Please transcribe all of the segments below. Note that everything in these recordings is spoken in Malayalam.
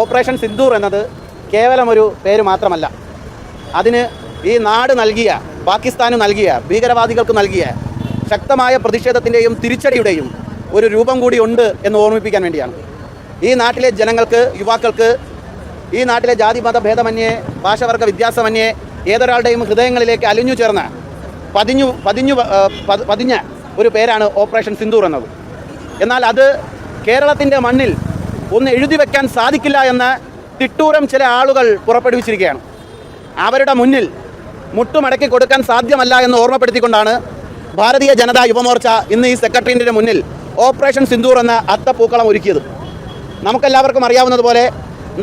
ഓപ്പറേഷൻ സിന്ദൂർ എന്നത് കേവലം ഒരു പേര് മാത്രമല്ല. അതിന് ഈ നാട് നൽകിയ പാകിസ്ഥാന് നൽകിയ ഭീകരവാദികൾക്ക് നൽകിയ ശക്തമായ പ്രതിഷേധത്തിന്റെയും തിരിച്ചടിയുടെയും ഒരു രൂപം കൂടി ഉണ്ട് എന്ന് ഓർമ്മിപ്പിക്കാൻ വേണ്ടിയാണ്. ഈ നാട്ടിലെ ജനങ്ങൾക്ക് യുവാക്കൾക്ക് ഈ നാട്ടിലെ ജാതി മത ഭേദമന്യേ ഭാഷവർഗ വ്യത്യാസമന്യേ ഏതൊരാളുടെയും ഹൃദയങ്ങളിലേക്ക് അലിഞ്ഞു ചേർന്ന പതിഞ്ഞു പതിഞ്ഞു പതിഞ്ഞ ഒരു പേരാണ് ഓപ്പറേഷൻ സിന്ദൂർ എന്നത്. എന്നാൽ അത് കേരളത്തിന്റെ മണ്ണിൽ ഒന്ന് എഴുതി വെക്കാൻ സാധിക്കില്ല എന്ന് തിട്ടൂരം ചില ആളുകൾ പുറപ്പെടുവിച്ചിരിക്കുകയാണ്. അവരുടെ മുന്നിൽ മുട്ടുമടക്കി കൊടുക്കാൻ സാധ്യമല്ല എന്ന് ഓർമ്മപ്പെടുത്തിക്കൊണ്ടാണ് ഭാരതീയ ജനതാ യുവമോർച്ച ഇന്ന് ഈ സെക്രട്ടേറിയറ്റിന്റെ മുന്നിൽ ഓപ്പറേഷൻ സിന്ദൂർ എന്ന അത്തപ്പൂക്കളം ഒരുക്കിയത്. നമുക്കെല്ലാവർക്കും അറിയാവുന്നതുപോലെ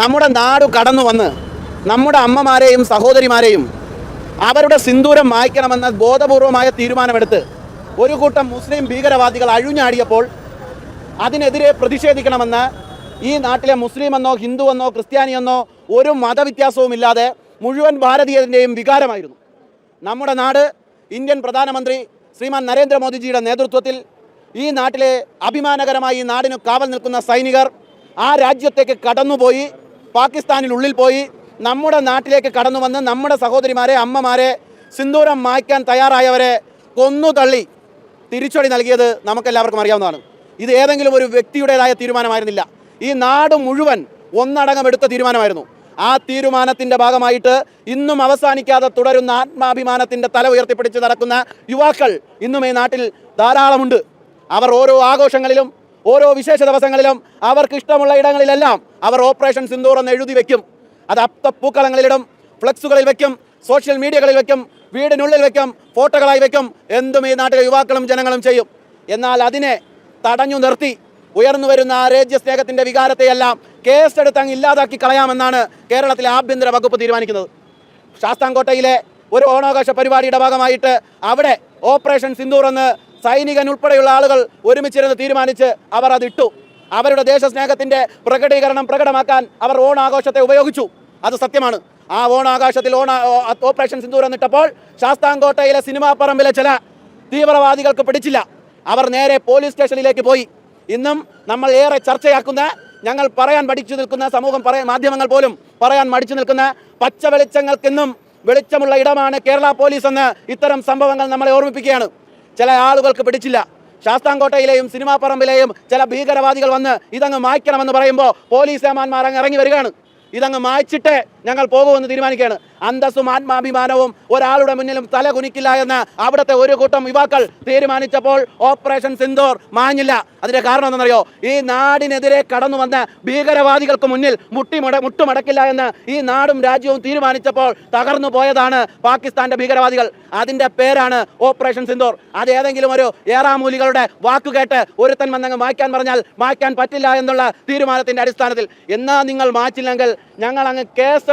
നമ്മുടെ നാട് കടന്നു വന്ന് നമ്മുടെ അമ്മമാരെയും സഹോദരിമാരെയും അവരുടെ സിന്ദൂരം മായ്ക്കണമെന്ന ബോധപൂർവമായ തീരുമാനമെടുത്ത് ഒരു കൂട്ടം മുസ്ലിം ഭീകരവാദികൾ അഴിഞ്ഞാടിയപ്പോൾ അതിനെതിരെ പ്രതിഷേധിക്കണമെന്ന് ഈ നാട്ടിലെ മുസ്ലിം എന്നോ ഹിന്ദു എന്നോ ക്രിസ്ത്യാനിയെന്നോ ഒരു മതവ്യത്യാസവുമില്ലാതെ മുഴുവൻ ഭാരതീയത്തിന്റെയും വികാരമായിരുന്നു. നമ്മുടെ നാട് ഇന്ത്യൻ പ്രധാനമന്ത്രി ശ്രീമാൻ നരേന്ദ്രമോദിജിയുടെ നേതൃത്വത്തിൽ ഈ നാട്ടിലെ അഭിമാനകരമായി ഈ നാടിന് കാവൽ നിൽക്കുന്ന സൈനികർ ആ രാജ്യത്തേക്ക് കടന്നുപോയി പാകിസ്ഥാനിനുള്ളിൽ പോയി നമ്മുടെ നാട്ടിലേക്ക് കടന്നു വന്ന് നമ്മുടെ സഹോദരിമാരെ അമ്മമാരെ സിന്ദൂരം മായ്ക്കാൻ തയ്യാറായവരെ കൊന്നു തള്ളി തിരിച്ചടി നൽകിയത് നമുക്കെല്ലാവർക്കും അറിയാവുന്നതാണ്. ഇത് ഏതെങ്കിലും ഒരു വ്യക്തിയുടേതായ തീരുമാനമായിരുന്നില്ല. ഈ നാട് മുഴുവൻ ഒന്നടങ്കം എടുത്ത തീരുമാനമായിരുന്നു. ആ തീരുമാനത്തിന്റെ ഭാഗമായിട്ട് ഇന്നും അവസാനിക്കാതെ തുടരുന്ന ആത്മാഭിമാനത്തിന്റെ തല ഉയർത്തിപ്പിടിച്ച് നടക്കുന്ന യുവാക്കൾ ഇന്നും ഈ നാട്ടിൽ ധാരാളമുണ്ട്. അവർ ഓരോ ആഘോഷങ്ങളിലും ഓരോ വിശേഷ ദിവസങ്ങളിലും അവർക്ക് ഇഷ്ടമുള്ള ഇടങ്ങളിലെല്ലാം അവർ ഓപ്പറേഷൻ സിന്ദൂർ എന്ന് എഴുതി വെക്കും. അത് അപ്തപ്പൂക്കളങ്ങളിലിടും ഫ്ലക്സുകളിൽ വെക്കും സോഷ്യൽ മീഡിയകളിൽ വെക്കും വീടിനുള്ളിൽ വെക്കും ഫോട്ടോകളായി വെക്കും. എന്തും ഈ നാട്ടിലെ യുവാക്കളും ജനങ്ങളും ചെയ്യും. എന്നാൽ അതിനെ തടഞ്ഞു നിർത്തി ഉയർന്നു വരുന്ന ആ രാജ്യസ്നേഹത്തിന്റെ വികാരത്തെയെല്ലാം കേസെടുത്ത് അങ്ങ് ഇല്ലാതാക്കി കളയാമെന്നാണ് കേരളത്തിലെ ആഭ്യന്തര വകുപ്പ് തീരുമാനിക്കുന്നത്. ശാസ്താംകോട്ടയിലെ ഒരു ഓണാഘോഷ പരിപാടിയുടെ ഭാഗമായിട്ട് അവിടെ ഓപ്പറേഷൻ സിന്ദൂർ എന്ന് സൈനികൻ ഉൾപ്പെടെയുള്ള ആളുകൾ ഒരുമിച്ചിരുന്ന് തീരുമാനിച്ച് അവർ അതിട്ടു അവരുടെ ദേശസ്നേഹത്തിന്റെ പ്രകടീകരണം പ്രകടമാക്കാൻ അവർ ഓണാഘോഷത്തെ ഉപയോഗിച്ചു. അത് സത്യമാണ്. ആ ഓണാഘോഷത്തിൽ ഓണ ഓപ്പറേഷൻ സിന്ദൂർ എന്നിട്ടപ്പോൾ ശാസ്താംകോട്ടയിലെ സിനിമാ പറമ്പിലെ ചില തീവ്രവാദികൾക്ക് പിടിച്ചില്ല. അവർ നേരെ പോലീസ് സ്റ്റേഷനിലേക്ക് പോയി. ഇന്നും നമ്മൾ ഏറെ ചർച്ചയാക്കുന്ന ഞങ്ങൾ പറയാൻ മടിച്ചു നിൽക്കുന്ന സമൂഹം പറയാൻ മാധ്യമങ്ങൾ പോലും പറയാൻ മടിച്ചു നിൽക്കുന്ന പച്ച വെളിച്ചങ്ങൾക്കെന്നും വെളിച്ചമുള്ള ഇടമാണ് കേരള പോലീസ് എന്ന് ഇത്തരം സംഭവങ്ങൾ നമ്മളെ ഓർമ്മിപ്പിക്കുകയാണ്. ചില ആളുകൾക്ക് പിടിച്ചില്ല. ശാസ്താംകോട്ടയിലെയും സിനിമാ പറമ്പിലെയും ചില ഭീകരവാദികൾ വന്ന് ഇതങ്ങ് മായ്ക്കണമെന്ന് പറയുമ്പോൾ പോലീസ് ഏമാന്മാർ അങ്ങ് ഇറങ്ങി വരികയാണ്. ഇതങ്ങ് മായ്ച്ചിട്ട് ഞങ്ങൾ പോകുമെന്ന് തീരുമാനിക്കുകയാണ്. അന്തസ്സും ആത്മാഭിമാനവും ഒരാളുടെ മുന്നിലും തല കുനിക്കില്ല എന്ന് അവിടുത്തെ ഒരു കൂട്ടം യുവാക്കൾ തീരുമാനിച്ചപ്പോൾ ഓപ്പറേഷൻ സിന്ദൂർ മാഞ്ഞില്ല. അതിന്റെ കാരണം എന്താണെന്നോ ഈ നാടിനെതിരെ കടന്നു വന്ന ഭീകരവാദികൾക്ക് മുന്നിൽ മുട്ടിമുട മുട്ടുമടക്കില്ല എന്ന് ഈ നാടും രാജ്യവും തീരുമാനിച്ചപ്പോൾ തകർന്നു പോയതാണ് പാകിസ്ഥാന്റെ ഭീകരവാദികൾ. അതിന്റെ പേരാണ് ഓപ്പറേഷൻ സിന്ദൂർ. അത് ഏതെങ്കിലും ഒരു ഏറാമൂലികളുടെ വാക്കുകേട്ട് ഒരുത്തൻ വന്നങ്ങ് മായ്ക്കാൻ പറഞ്ഞാൽ മായ്ക്കാൻ പറ്റില്ല എന്നുള്ള തീരുമാനത്തിന്റെ അടിസ്ഥാനത്തിൽ. എന്നാ നിങ്ങൾ മാറ്റില്ലെങ്കിൽ ഞങ്ങൾ അങ്ങ്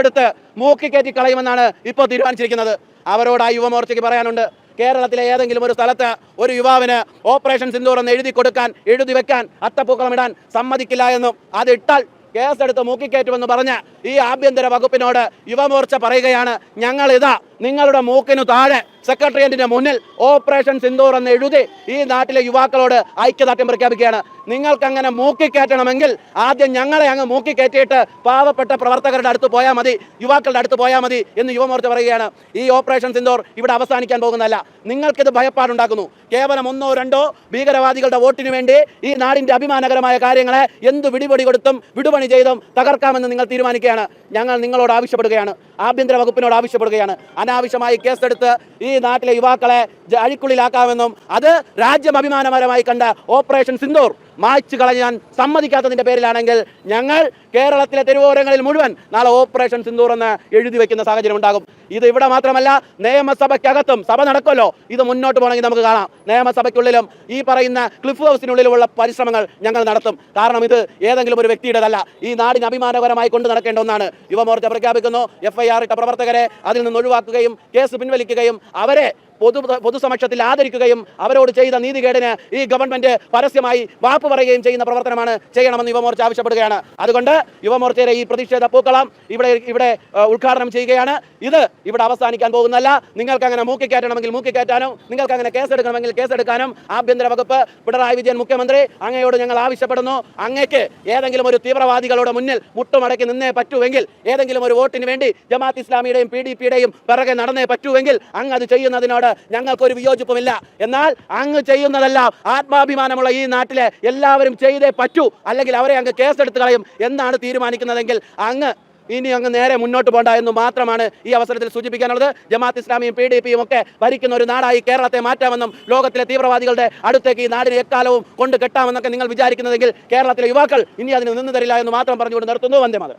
കേസെടുത്ത് മൂക്കിക്കയറ്റി കളയുമെന്നാണ് ഇപ്പോൾ തീരുമാനിച്ചിരിക്കുന്നത്. അവരോട് ആ യുവമോർച്ചയ്ക്ക് പറയാനുണ്ട് കേരളത്തിലെ ഏതെങ്കിലും ഒരു സ്ഥലത്ത് ഒരു യുവാവിന് ഓപ്പറേഷൻ സിന്ദൂർ എന്ന് എഴുതി കൊടുക്കാൻ എഴുതി വെക്കാൻ അത്തപ്പൂക്കളം ഇടാൻ സമ്മതിക്കില്ല എന്നും അത് ഇട്ടാൽ കേസെടുത്ത് മൂക്കിക്കയറ്റുമെന്ന് പറഞ്ഞ് ഈ ആഭ്യന്തര വകുപ്പിനോട് യുവമോർച്ച പറയുകയാണ്. ഞങ്ങൾ ഇതാ നിങ്ങളുടെ മൂക്കിനു താഴെ സെക്രട്ടേറിയറ്റിന്റെ മുന്നിൽ ഓപ്പറേഷൻ സിന്ദൂർ എന്ന് എഴുതി ഈ നാട്ടിലെ യുവാക്കളോട് ഐക്യദാർഢ്യം പ്രഖ്യാപിക്കുകയാണ്. നിങ്ങൾക്ക് അങ്ങനെ മൂക്കി കയറ്റണമെങ്കിൽ ആദ്യം ഞങ്ങളെ അങ്ങ് മൂക്കി കയറ്റിയിട്ട് പാവപ്പെട്ട പ്രവർത്തകരുടെ അടുത്ത് പോയാൽ മതി യുവാക്കളുടെ അടുത്ത് പോയാൽ മതി എന്ന് യുവമോർച്ച പറയുകയാണ്. ഈ ഓപ്പറേഷൻ സിന്ദൂർ ഇവിടെ അവസാനിക്കാൻ പോകുന്നതല്ല. നിങ്ങൾക്കിത് ഭയപ്പാടുണ്ടാക്കുന്നു. കേവലം ഒന്നോ രണ്ടോ ഭീകരവാദികളുടെ വോട്ടിന് വേണ്ടി ഈ നാടിന്റെ അഭിമാനകരമായ കാര്യങ്ങളെ എന്ത് വിടിപൊടി കൊടുത്തും വിടുപണി ചെയ്തും തകർക്കാമെന്ന് നിങ്ങൾ തീരുമാനിക്കുകയാണ്. ഞങ്ങൾ നിങ്ങളോട് ആവശ്യപ്പെടുകയാണ്. ആഭ്യന്തര വകുപ്പിനോട് ആവശ്യപ്പെടുകയാണ്. അനാവശ്യമായി കേസെടുത്ത് ഈ നാട്ടിലെ യുവാക്കളെ അഴിക്കുള്ളിലാക്കാമെന്നും അത് രാജ്യം അഭിമാനപരമായി കണ്ട ഓപ്പറേഷൻ സിന്ദൂർ. മായ്ച്ചു കളയാൻ സമ്മതിക്കാത്തതിന്റെ പേരിലാണെങ്കിൽ ഞങ്ങൾ കേരളത്തിലെ തെരുവോരങ്ങളിൽ മുഴുവൻ നാളെ ഓപ്പറേഷൻ സിന്ദൂർ എന്ന് എഴുതി വെക്കുന്ന സാഹചര്യം ഉണ്ടാകും. ഇത് ഇവിടെ മാത്രമല്ല നിയമസഭയ്ക്കകത്തും സഭ നടക്കുമല്ലോ. ഇത് മുന്നോട്ട് പോകണമെങ്കിൽ നമുക്ക് കാണാം. നിയമസഭയ്ക്കുള്ളിലും ഈ പറയുന്ന ക്ലിഫ് ഹൗസിനുള്ളിലുമുള്ള പരിശ്രമങ്ങൾ ഞങ്ങൾ നടത്തും. കാരണം ഇത് ഏതെങ്കിലും ഒരു വ്യക്തിയുടേതല്ല. ഈ നാടിന് അഭിമാനകരമായി കൊണ്ടു നടക്കേണ്ട ഒന്നാണ്. യുവമോർച്ച പ്രഖ്യാപിക്കുന്നു. എഫ് ഐ ആർ ഇട്ട പ്രവർത്തകരെ അതിൽ നിന്ന് ഒഴിവാക്കുകയും കേസ് പിൻവലിക്കുകയും അവരെ പൊതു പൊതുസമക്ഷത്തിൽ ആദരിക്കുകയും അവരോട് ചെയ്ത നീതികേടിന് ഈ ഗവൺമെന്റ് പരസ്യമായി വാപ്പ് പറയുകയും ചെയ്യുന്ന പ്രവർത്തനമാണ് ചെയ്യണമെന്ന് യുവമോർച്ച ആവശ്യപ്പെടുകയാണ്. അതുകൊണ്ട് യുവമോർച്ചയുടെ ഈ പ്രതിഷേധ പൂക്കളം ഇവിടെ ഇവിടെ ഉദ്ഘാടനം ചെയ്യുകയാണ്. ഇത് ഇവിടെ അവസാനിക്കാൻ പോകുന്നല്ല നിങ്ങൾക്ക് അങ്ങനെ മൂക്കിക്കയറ്റണമെങ്കിൽ മൂക്കിക്കയറ്റാനും നിങ്ങൾക്ക് അങ്ങനെ കേസെടുക്കണമെങ്കിൽ കേസെടുക്കാനും ആഭ്യന്തര വകുപ്പ് പിണറായി വിജയൻ മുഖ്യമന്ത്രി അങ്ങയോട് ഞങ്ങൾ ആവശ്യപ്പെടുന്നു. അങ്ങേക്ക് ഏതെങ്കിലും ഒരു തീവ്രവാദികളുടെ മുന്നിൽ മുട്ടുമടക്കി നിന്നേ പറ്റുമെങ്കിൽ ഏതെങ്കിലും ഒരു വോട്ടിന് വേണ്ടി ജമാഅത്ത് ഇസ്ലാമിയുടെയും പി ഡി പിയുടെയും പിറകെ നടന്നേ പറ്റുമെങ്കിൽ അങ്ങ് അത് ചെയ്യുന്നതിനോട് ഞങ്ങൾക്കൊരു വിയോജിപ്പുമില്ല. എന്നാൽ അങ്ങ് ചെയ്യുന്നതെല്ലാം ആത്മാഭിമാനമുള്ള ഈ നാട്ടിലെ എല്ലാവരും ചെയ്തേ പറ്റൂ. അല്ലെങ്കിൽ അവരെ അങ്ങ് കേസെടുത്ത് കളയും എന്നാണ് തീരുമാനിക്കുന്നതെങ്കിൽ അങ്ങ് ഇനി അങ്ങ് നേരെ മുന്നോട്ട് പോകണ്ട എന്ന് മാത്രമാണ് ഈ അവസരത്തിൽ സൂചിപ്പിക്കാനുള്ളത്. ജമാഅത്ത് ഇസ്ലാമിയും പി ഡി പിയും ഒക്കെ ഭരിക്കുന്ന ഒരു നാടായി കേരളത്തെ മാറ്റാമെന്നും ലോകത്തിലെ തീവ്രവാദികളുടെ അടുത്തേക്ക് ഈ നാടിനെ എക്കാലവും കൊണ്ട് കെട്ടാമെന്നൊക്കെ നിങ്ങൾ വിചാരിക്കുന്നതെങ്കിൽ കേരളത്തിലെ യുവാക്കൾ ഇനി അതിന് നിന്ന് തരില്ല എന്ന് മാത്രം പറഞ്ഞുകൊണ്ട് നിർത്തുന്നു. വന്ദേ മാതരം.